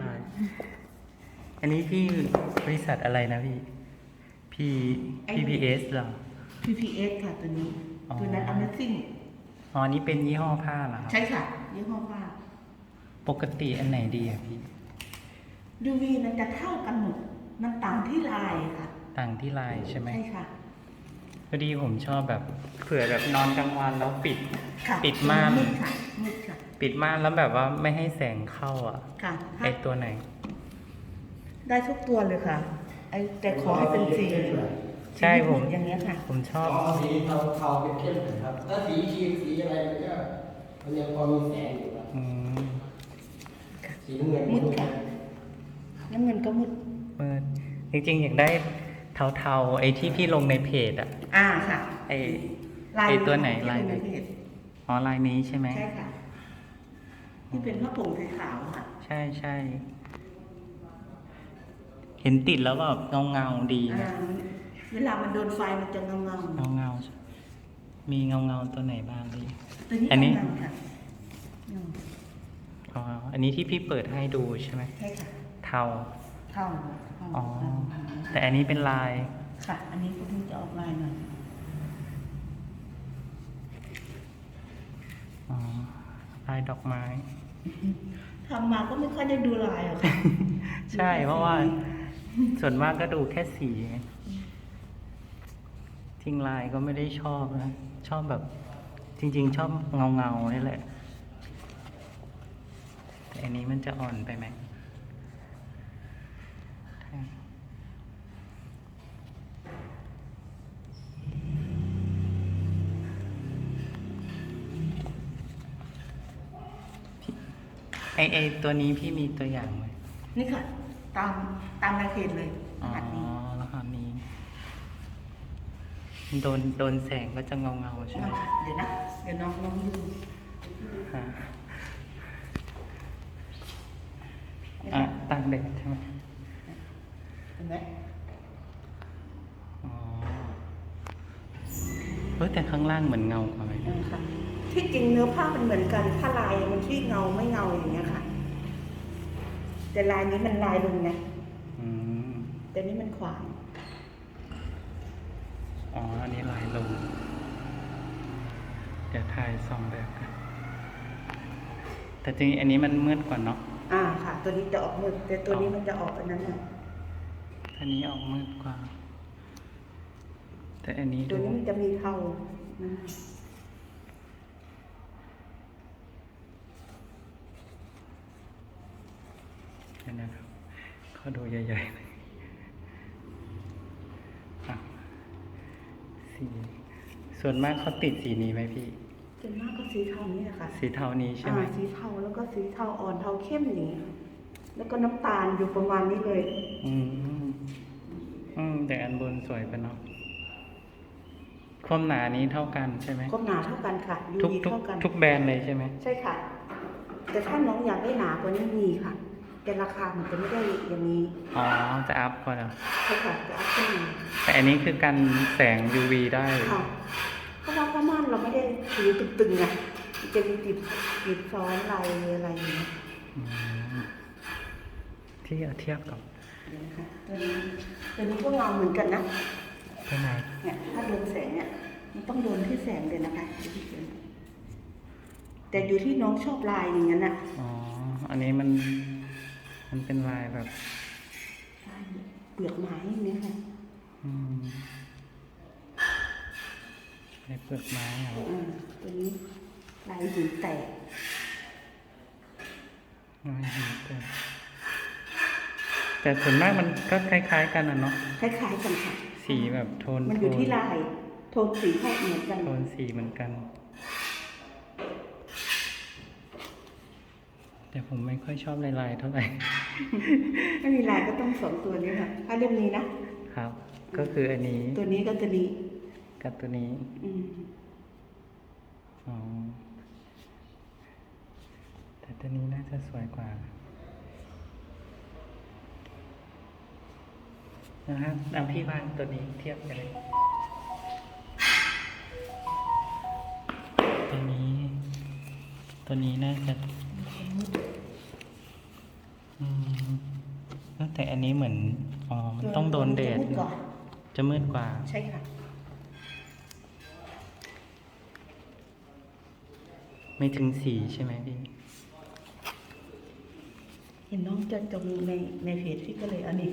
ลายอันนี้พี่บริษัทอะไรนะพี่ P PPS เหรอ PPS ค่ะตัวนี้ อ๋อ ตัวนั้น Amazing อ๋ออันนี้เป็นยี่ห้อผ้าเหรอครับ ใช่ค่ะยี่ห้อว่าปกติอันไหนดีอะพี่ UV มันจะเท่ากันหมดมันต่างที่ลายค่ะต่างที่ลายใช่ไหม ใช่ค่ะ พอดีผมชอบแบบ เผื่อแบบนอนกลางวันแล้วปิด ค่ะปิดม่านมืดค่ะมืดค่ะ ปิดม่านแล้วแบบว่าไม่ให้แสงเข้าอะค่ะไอตัวไหน ได้ทุกตัวเลยค่ะไอแต่ขอให้เป็นสีใช่ผมอย่างเงี้ยค่ะ ผมชอบเอาสีเทาเทาๆเข้มๆหน่อยครับ ถ้าสีครีมสีอะไรมันก็มันยังพอมีแสงอยู่ครับอืมสีน้ำเงินมืดค่ะน้ำเงินก็มืดมืดจริงๆอยากได้เทาๆไอที่พี่ลงในเพจอะ อ่าค่ะไอลายไอ้ตัวไหนที่ลายเป็ไหนนเพจอ๋อลายนี้ใช่ไหมใช่ค่ะ ที่เป็นผ้าผงสีขาวค่ะใช่ใช่เห็นติดแล้วแบบเงาเงาๆดีอ่านะเวลามันโดนไฟมันจะเงาเงาเงาเงาๆมีเงาเงาๆตัวไหนบ้างพี่ๆตัวนี้อันนี้กำลังค่ะอืมอ๋ออันนี้ที่พี่เปิดให้ดูใช่ไหมใช่ค่ะเทาเข้าเข้าอ๋อแต่อันนี้เป็นลาย ค่ะ อันนี้คุณจะออกลายหน่อยอ๋อลายดอกไม้ ทำมาก็ไม่ค่อยได้ดูลายหรอกค่ะ ใช่เพราะว่า ส่วนมากก็ดูแค่สีไงจริงลายก็ไม่ได้ชอบนะ ชอบแบบ จริง ๆ ชอบเงาเงาๆนี่แหละแต่อันนี้มันจะอ่อนไปไหม ไอไอตัวนี้พี่มีตัวอย่างไหมนี่ค่ะ ตามตามรายเพจเลยรอ๋อหัสนี้รหัสนี้ โดนโดนแสงก็จะเงาเงาๆใช่ไหมเดี๋ยวนะ เดี๋ยวน้องน้องดูฮะอะตั้งเด็กใช่ไหมเห็นไหมอ๋อเฮ้ยแต่ข้างล่างเหมือนเงากว่าไหมเออค่ะ ที่จริงเนื้อผ้ามันเหมือนกันถ้าลายมันที่เงาไม่เงาอย่างเงี้ยค่ะ แต่ลายนี้มันลายลงไงอืมแต่นี้มันขวาง อ๋อ อันนี้ลายลง เดี๋ยวถ่ายสองแบบกัน แต่จริงๆอันนี้มันมืดกว่าเนาะ อ่าค่ะ ตัวนี้จะออกมืด แต่ตัวนี้มันจะออกอันนั้นน่ะอันนี้ออกมืดกว่า แต่อันนี้ตัวดูนี้มันจะมีเทาอืม เดี๋ยวนะครับเขาดูใหญ่ๆเลยอะสีส่วนมากเขาติดสีนี้ไหมพี่ส่วนมากก็สีเทานี่แหละค่ะสีเทานี้ใช่ไหมอ่าสีเทาแล้วก็สีเทาอ่อนเทาเข้มอย่างเงี้ยค่ะแล้วก็น้ำตาลอยู่ประมาณนี้เลย อืมอืมแต่อันบนสวยไปเนาะความหนานี้เท่ากันใช่ไหมก็หนาเท่ากันค่ะยูทุกวีทุกเท่ากันทุกแบรนด์เลยใช่ไหมใช่ค่ะ แต่ถ้าน้องอยากได้หนากว่านี้มีค่ะ แต่ราคามันจะไม่ได้อย่างนี้ อ๋อ จะอัพกว่าเหรอใช่ค่ะจะอัพขึ้นมาแต่อันนี้คือกันแสง UV ได้ ค่ะเพราะว่าผ้าม่านเราไม่ได้ถือตึงๆไงมันจะมีติดติดซ้อนลายอะไรอย่างเงี้ยอืมที่เอาเทียบกับเดี๋ยวนะคะตัวนี้ตัวนี้ก็เงาเหมือนกันนะตัวไหนเนี่ยถ้าโดนแสงเนี่ยมันต้องโดนที่แสงเลยนะคะ แต่อยู่ที่น้องชอบลายอย่างนั้นน่ะ อ๋อ อันนี้มัน มันเป็นลายแบบลายเปลือกไม้อย่างเนี้ยค่ะอืมลายเปลือกไม้เหรออ่าตัวนี้ลายหินแตกลายหินเปลือกแต่ส่วนมากมันก็คล้ายๆกันนะเนาะ คล้ายๆกันค่ะ สีแบบโทนมันอยู่โทที่ลาย โทนสีแค่เหมือนกัน โทนสีเหมือนกัน แต่ผมไม่ค่อยชอบลายลายๆเท่าไหร่ ไม่มีลายก็ต้องสองตัวนี้ค่ะถ้าเล่มนี้นะครับ ก็คืออันนี้ ตัวนี้ก็ตัวนี้กับตัวนี้ อืมอ๋อแต่ตัวนี้น่าจะสวยกว่านะครับเอาพี่วางตัวนี้เทียบกันเลย ตัวนี้ ตัวนี้น่าจะ อืม แต่อันนี้เหมือน อ๋อ มันต้องโดนแดด จะมืก่อนจะมืดกว่า ใช่ค่ะ ไม่ถึงสีใช่ไหมพี่ เห็นน้องจะจงในในเพจพี่ก็เลยเอานี้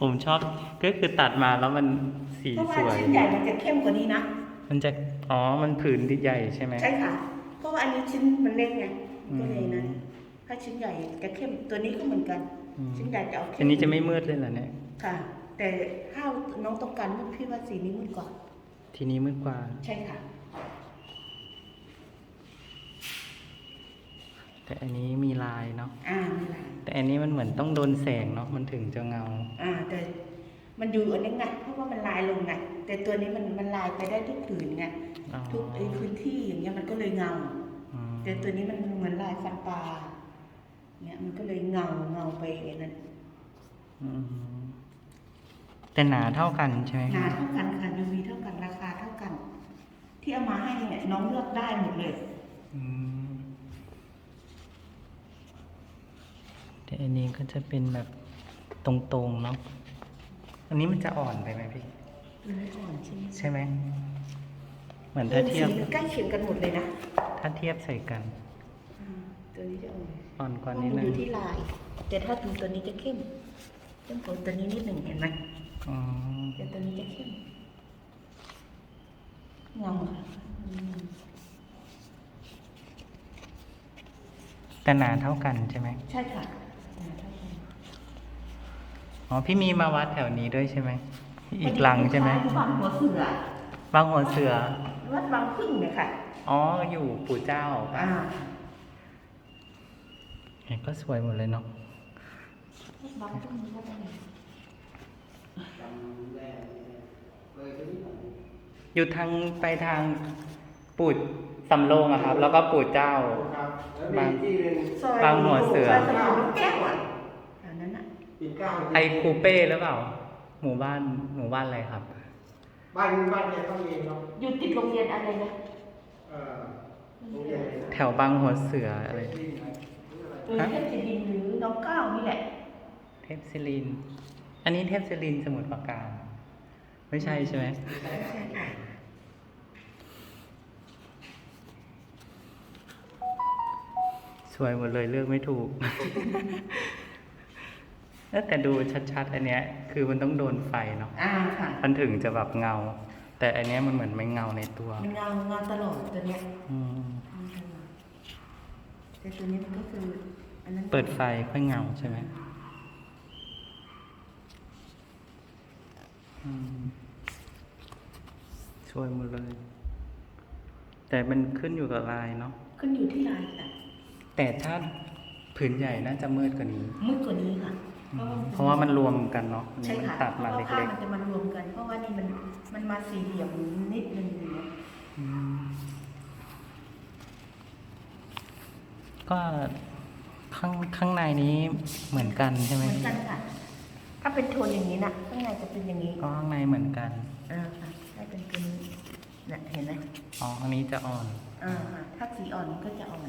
ผมชอบ ก็คือตัดมาแล้วมันสีเพราะว่าสวย ชิ้นใหญ่มันจะเข้มกว่านี้นะ มันจะ อ๋อ มันผืนที่ใหญ่ใช่ไหม ใช่ค่ะ เพราะว่าอันนี้ชิ้นมันเล็กไงอืมก็เลยนั้น ถ้าชิ้นใหญ่จะเข้มตัวนี้ก็เหมือนกัน อืม ชิ้นใหญ่จะเอาเข้มอันนี้จะไม่มืดเลยเหรอเนี่ย ค่ะ แต่ถ้าน้องต้องการมืดพี่ว่าสีนี้มืดกว่า ทีนี้มืดกว่า ใช่ค่ะ แต่อันนี้มีลายเนาะ อ่านี่แหละแต่อันนี้มันเหมือนต้องโดนแสงเนาะ มันถึงจะเงา อ่า แต่มันอยู่อันนี้ไงเพราะว่ามันลายลงไงแต่ตัวนี้มันมันลายไปได้ทุกผืนไงอ๋อ ทุกไอ้พื้นที่อย่างเงี้ยมันก็เลยเงา อืมแต่ตัวนี้มันเหมือนลายฟันปลา เนี่ยมันก็เลยเงาเงาไปไอ้นั้นอืมแต่หนาเท่ากันใช่ไหมหนาเท่ากันค่ะ UV เท่ากันราคาเท่ากัน ที่เอามาให้เนี่ยน้องเลือกได้หมดเลยอืมแต่อันนี้ก็จะเป็นแบบตรงๆเนาะอันนี้มันจะอ่อนไปไหมพี่ตัวนี้อ่อนใช่ไหมใช่ไหมเหมือนถ้าเทียบ สีใกล้เคียงกันหมดเลยนะ ถ้าเทียบใส่กันอืม ตัวนี้จะอ่อนอ่อนกว่าเพราะนิดมันนึองยู่ที่ลาย แต่ถ้าดูตัวนี้จะเข้มเข้มกว่าตัวนี้นิดหนึ่งเห็นไหมอ๋อแต่ตัวนี้จะเข้มเงาค่ะอืมแต่หนาเท่ากันใช่ไหมใช่ค่ะหนาเท่ากันอ๋อพี่มีมาวัดแถวนี้ด้วยใช่ไหมอีกหลังใช่ไหมพอดีลูกค้าอยู่บางหัวเสือบางหัวเสือวัดบางพึ่งเนี่ยค่ะ อ๋อ อยู่ปู่เจ้าอ่า เห็นก็สวยหมดเลยเนาะวัดบางพึ่งนี่ก็ได้จำได้เลยไปนิดหน่อยอยู่ทางไปทางปู่สำโรงอะครับ แล้วก็ปู่เจ้าครับแล้วมีที่หนึ่งซอยบางหัวเสือซอยสมุนลูกแก้วอะแถวนั้นอะปิดเกล้าไอคูเป้หรือเปล่า หมู่บ้านหมู่บ้านอะไรครับ บ้านบ้านแกต้องเองครับอยู่ติดโรงเรียนอะไรนะเอ่อโรงเรียนอะไรนะแถวบางหัวเสืออะไรที่ไหน เออเทพศิรินทร์หรือน้องก้าวนี่แหละ เทพศิรินทร์อันนี้เทพศิรินทร์สมุทรปราการ ไม่ใช่ใช่ไหมไม่ใช่ค่ะสวยหมดเลยเลือกไม่ถูกเอ้อแต่ดูชัดๆ อันเนี้ย คือมันต้องโดนไฟเนาะอ่าค่ะมันถึงจะแบบเงา แต่อันเนี้ยมันเหมือนไม่เงาในตัว มันเงาเงาตลอดตัวเนี้ย อืม แต่ตัวนี้มันก็คืออันนั้นเปิดไฟค่อยเงาใช่ไหมอืมสวยหมดเลย แต่มันขึ้นอยู่กับลายเนาะขึ้นอยู่ที่ลายค่ะแต่ถ้าผืนใหญ่น่าจะมืดกว่านี้ มืดกว่านี้ค่ะอืมเพราะว่ามันรวมกันเนาะอันใช่นี้มันค่ะตัดเพมาราะว่าเล็ผ้ากมันจะมารวมกัน เพราะว่านี่มันมันมาสี่เหลี่ยมนิดนึงอย่างเงี้ย ๆอืม ก็ข้างข้างในนี้เหมือนกันใช่ไหมเหมือนกันค่ะ ถ้าเป็นโทนอย่างนี้นะข้างในจะเป็นอย่างนี้ก็ข้างในเหมือนกันอ่าค่ะถ้าเป็นตัวนี้เนี่ยเห็นไหมอ๋ออันนี้จะอ่อนอ่าค่ะถ้าสีอ่อนมันก็จะอ่อน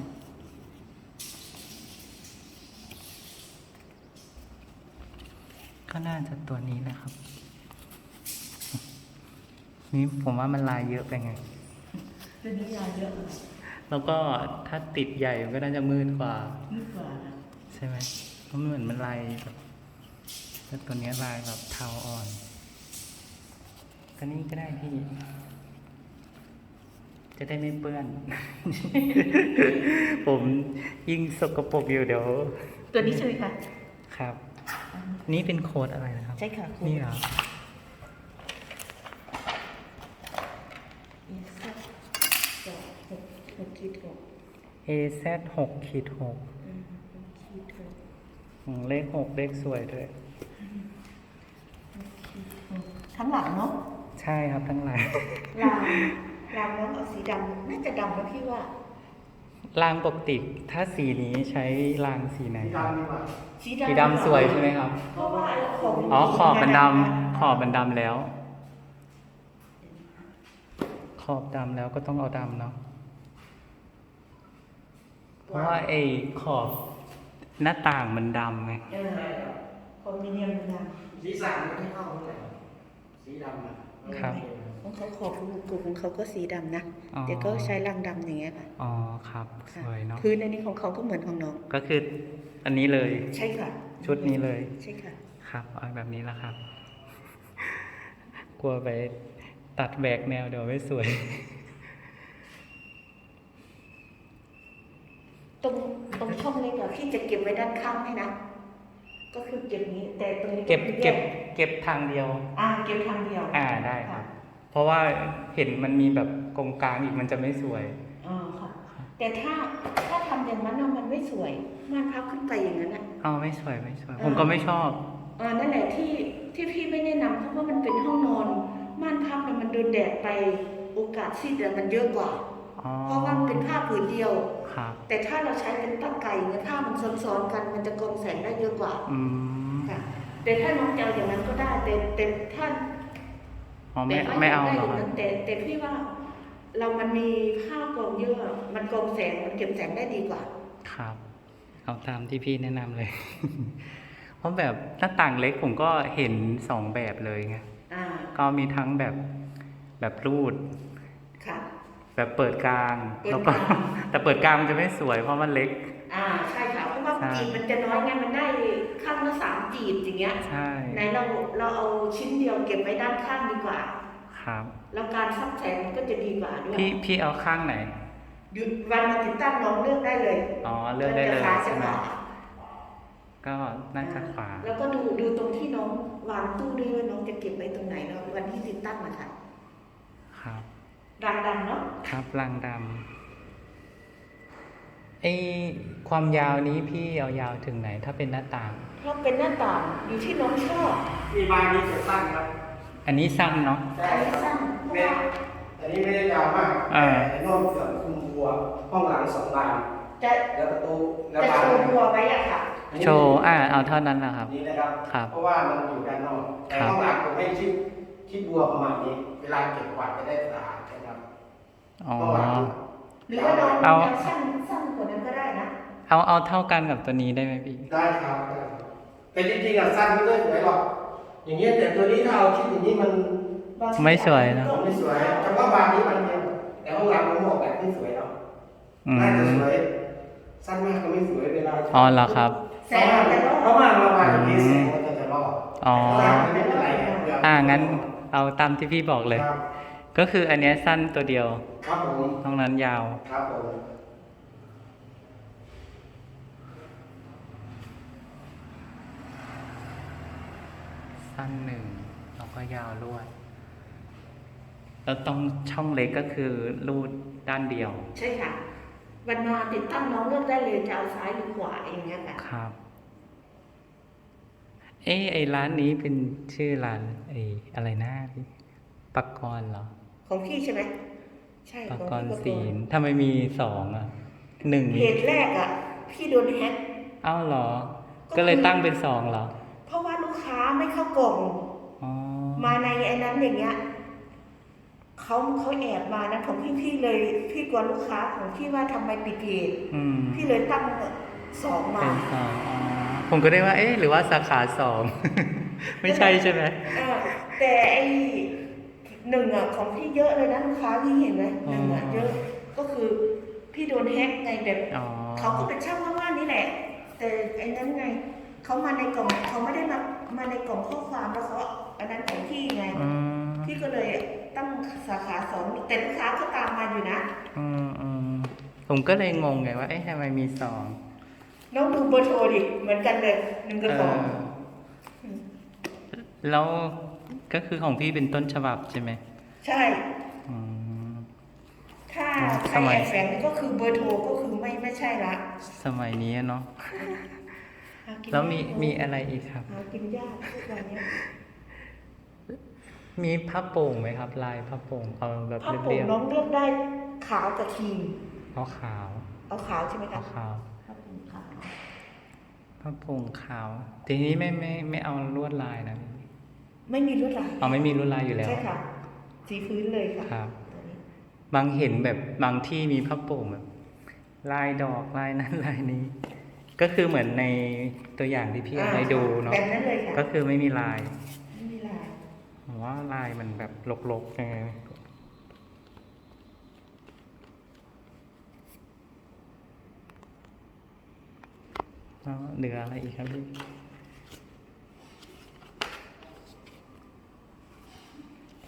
ก็น่าจะตัวนี้แหละครับ นี่ผมว่ามันลายเยอะไปไงตัวนี้ยาวเยอะกว่า แล้วก็ถ้าติดใหญ่มันก็น่าจะมืดกว่านิดกว่าค่ะใช่ไหมเพราะมันเหมือนมันลายแบบแต่ตัวเนี้ยลายแบบเทาอ่อนก็นี่ก็ได้พี่ จะได้ไม่เปื้อน ผมยิ่งสกปรกอยู่เดี๋ยว ตัวนี้ใช่ไหมคะ ครับ นี่เป็นโค้ดอะไรนะครับ ใช่ค่ะคุณนี่เหรออีกสักสองหกหกขี ดหก AZ หกขีดหกอืมหกขีดหกอืมเลขหกเลขสวยด้วยทั้งหลังเนาะใช่ครับทั้งหลาย รางรางน้องเอาสีดำน่าจะดำแล้วพี่ว่า รางปกติถ้าสีนี้ใช้รางสีไหนสีครับดำดีกว่าสีสีดำสวยใช่ไหมครับ เพราะว่าของอ๋อขอบมันดำขอบมันดำแล้ว ขอบดำแล้วก็ต้องเอาดำเนาะ เพราะว่าไอ้ขอบหน้าต่างมันดำไงเออคอมมิเนียมดสีสันมันไม่เข้าเลยสีดำอะครับำของเขาขอบกลุ่มของเขาก็สีดำนะอ๋อแต่ก็ใช้รังดำอย่างเงี้ยค่ะอ๋อครับสค่ะวยเนาะพื้นอันนี้ของเขาก็เหมือนของน้อง ก็คืออันนี้เลย ใช่ค่ะชุดนี้เลย ใช่ค่ะ ครับเอาแบบนี้ละครับ กลัวไปตัดแบกแนวเดี๋ยวไม่สวย ตรงตรงช่องเล็กอะพี่จะเก็บไว้ด้านข้างให้นะ ก็คือเก็บนี้ แต่ตรงนี้เก็บพี่แยเก็บเก็บทางเดียว อ่าเก็บทางเดียวอ่าได้ครับ เพราะว่าเห็นมันมีแบบกงกลางอีกมันจะไม่สวยอ่าค่ะ แต่ถ้าถ้าทำอย่างนั้นน่ะมันไม่สวยม่านพับขึ้นไปอย่างนั้นอะเอาไม่สวยไม่สวยอ่าผมก็ไม่ชอบอ่านั่นแหละที่ที่พี่ไม่แนะนำเพราะว่ามันเป็นห้องนอนม่านพับเนี่ยมันโดนแดดไปโอกาสซีดเนี่ยมันเยอะกว่า อ๋อเพราะว่ามันเป็นผ้าผืนเดียว ครับแต่ถ้าเราใช้เป็นตั้งไก่เนี่ยผ้ามันซ้อนๆกันมันจะกรองแสงได้เยอะกว่าอืมค่ะแต่ถ้าน้องจะเอาอย่างนั้นก็ได้แต่แต่ถ้าอ๋อไม่แต่ไม่เอาด้หรอย่งครันั้บนแต่แต่พี่ว่า เรามันมีผ้ากรองเยอะมันกรองแสงมันเก็บแสงได้ดีกว่า ครับ เอาตามที่พี่แนะนำเลย เพราะแบบหน้าต่างเล็กผมก็เห็นสองแบบเลยไงอ่าก็มีทั้งแบบแบบรูดค่ะ แบบเปิดกลางเปิดแล้วก็กลางแต่เปิดกลางมันจะไม่สวยเพราะมันเล็ก อ่าใช่ค่ะเพราะว่าใช่จีบมันจะน้อยไงมันได้ข้างละสามจีบอย่างเงี้ยใช่ไหนเราเราเอาชิ้นเดียวเก็บไว้ด้านข้างดีกว่า ครับ แล้วการซับแสงมันก็จะดีกว่าด้วยพี่พี่เอาข้างไหนหยุดวันมาติดตั้งน้องเลือกได้เลยอ๋อเลือกได้เลยจะขาจะใช่ไหมขวาก็น่าจะขวาแล้วก็ดูดูตรงที่น้องวางตู้ด้วยว่าน้องจะเก็บไว้ตรงไหนเนาะวันที่ติดตั้งนะคะครับ ดังดังๆเนาะครับรังดำไอความยาวนี้พี่เอายาวถึงไหน ถ้าเป็นหน้าต่างเพราะเป็นหน้าต่างอยู่ที่น้องชอบมีบานนี้จะสั้นครับ อันนี้สั้นเนาะใช่ครับไม่อันนี้ไม่ได้ยาวมากอ่าแต่นอกเสือคุมบัวห้องหลังสองบานจะแล้วประตูแล้วจะบานโชว์ตัวไว้อะค่ะอันนี้โชว์อ่าเอาเท่านั้นแหละครับ นี่นะครับครับ เพราะว่ามันอยู่ด้านนอกแต่ครับห้องหลังผมให้ชิดชิดบัวประมาณนี้ เวลาเก็บกวาดจะได้สะอาดนะครับ อ๋อห้องหลังหรือว่าน้องเอา จะสั้นสั้นกว่านั้นก็ได้นะเอาเอาเท่ากันกับตัวนี้ได้ไหมพี่ ได้ครับได้ครับแต่จริงๆอะสั้นไม่ได้สวยหรอก อย่างเงี้ยแต่ตัวนี้ถ้าเอาชิดอย่างนี้มันไม่สวยนะ มันไม่สวยเฉพาะบานนี้มันเดียวแต่ห้องหลังผมบอกแบบไม่สวยหรอกอืน่าจะมสวย สั้นมากก็ไม่สวยเวลาอ๋อเหรอครับ แสงแต่ก็เพราะว่าเราวางอย่างนี้แสงมันจะจะรอดอ๋อ แต่ว่ามันไม่เป็นไรครับเวลอ่างั้นเอาตามที่พี่บอกเลย ครับ ก็คืออันเนี้ยสั้นตัวเดียวครับผมตรงนั้นยาว ครับผมสั้นหนึ่งแล้วก็ยาวลวด แล้วตรงช่องเล็กก็คือรูดด้านเดียว ใช่ค่ะวันมาติดตั้งน้องเลือกได้เลยจะเอาซ้ายหรือขวาอย่างเงี้ยค่ะครับ เอ๊ะไอร้านนี้เป็นชื่อร้านไออะไรนะพี่ปักกรเหรอ ของพี่ใช่ไหมใช่ปักของกรพี่ศีลทำไมมีสองอะหนึ่งเหตุแรกอะ พี่โดนแฮ็กเอ้าเหรอก็คือก็เลยตั้งเป็นสองเหรอ เพราะว่าลูกค้าไม่เข้ากล่องอ๋อมาในไอ้นั้นอย่างเงี้ยเขาเขาแอบมานะของพี่พี่เลย พี่กลัวลูกค้าของพี่ว่าทำไมปิดเพจอืมพี่เลยตั้งสองมาเป็นสองอ๋อผมก็ได้ว่า เอ๊ะหรือว่าสาขาสอง ไม่ใช่ใช่ไหมเออแต่ไอ้ หนึ่งอะของพี่เยอะเลยนะลูกค้าพี่เห็นไหมหนึ่งอะอ๋อเยอะก็คือพี่โดนแฮ็กไงแบบอ๋อเขาก็เป็นช่างว่านๆนี่แหละ แต่ไอ้นั้นไงเขามาในกล่องเขาไม่ได้มามาในกล่องข้อความแล้วเขาอันนั้นของพี่ไงอืมพี่ก็เลยตั้งสาขาสองแต่ลูกค้าก็ตามมาอยู่นะอืมอืมผมก็เลยงงไงว่าเอ๊ะทำไมมีสองน้องดูเบอร์โทรดิเหมือนกันเลยหนึ่งกับเอสองอแล้ว ก็คือของพี่เป็นต้นฉบับใช่ไหม ใช่อืมถ้าอืมใครสมัยแอบแฝงนี่ก็คือเบอร์โทรก็คือไม่ไม่ใช่ละ สมัยนี้เนาะหากินแล้วมียากมีอะไรอีกครับหากินยากทุกวันเนี้ยมีผ้าโป่งไหมครับ ลายผ้าโป่งเอาแบบผ้าโป่เรีงยบน้องเลือกได้ขาวกับครีมๆเอาขาว เอาขาวใช่ไหมเอาคะขาวผ้าโป่งขาวผ้าโป่งขาว ทีนี้ไม่ไม่ไม่เอาลวดลายนะ ไม่มีลวดลายเอาไม่มีลวดลายอยู่แล้วใช่ค่ะสีพื้นเลยค่ะครับตัวนี้บางเห็นแบบบางที่มีผ้าโป่งแบบ ลายดอกลายนั้นลายนี้ ก็คือเหมือนในตัวอย่างที่พี่เอาให้ดูเนาะแบบนั้นเลยค่ะก็คือไม่มีลายไม่มีลายผมว่าลายมันแบบลกๆยังไงแล้วเหลืออะไรอีกครับพี่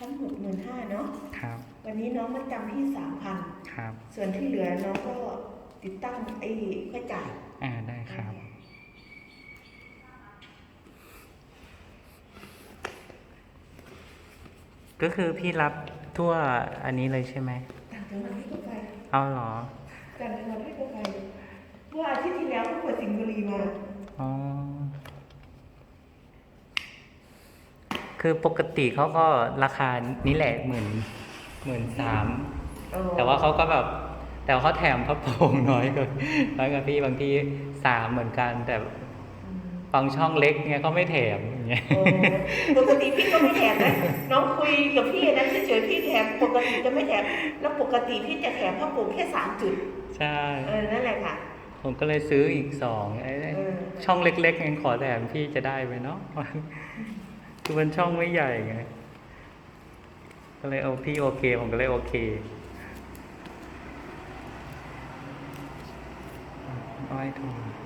ทั้งหกหมื่นห้าเนาะครับ วันนี้น้องมาจำที่สามพันครับ ส่วนที่เหลือน้องก็ติดตั้งไอ้ค่อยจ่ายอ่าได้ครับ ก็คือพี่รับทั่วอันนี้เลยใช่ไหมต่างจังหวัดให้ก็ไปเอาเหรอต่างจังหวัดให้ก็ไปเมื่ออาทิตย์ที่แล้วก็เปิดสิงห์บุรีมาอ๋อ คือปกติเขาก็ราคานี้แหละหมื่นหมื่นสามเออแต่ว่าเขาก็แบบแต่ว่าเขาแถมพระโปรงน้อยกว่าน้อยกว่าพี่บางทีสามเหมือนกัน แต่อืมบางช่องเล็กเนี่ยเขาไม่แถมอย่างเงี้ยโอ้ปกติพี่ก็ไม่แถมนะน้องคุยกับพี่นะเฉยๆพี่แถมปกติจะไม่แถม แล้วปกติพี่จะแถมผ้าปูแค่สามจุดใช่เออนั่นแหละค่ะผมก็เลยซื้ออีกสองไอ้เออช่องเล็กๆยังขอแถมพี่จะได้ไหมเนาะ คือมันช่องไม่ใหญ่ไง ก็เลยเอาพี่โอเค ผมก็เลยโอเคอาไว้ถูก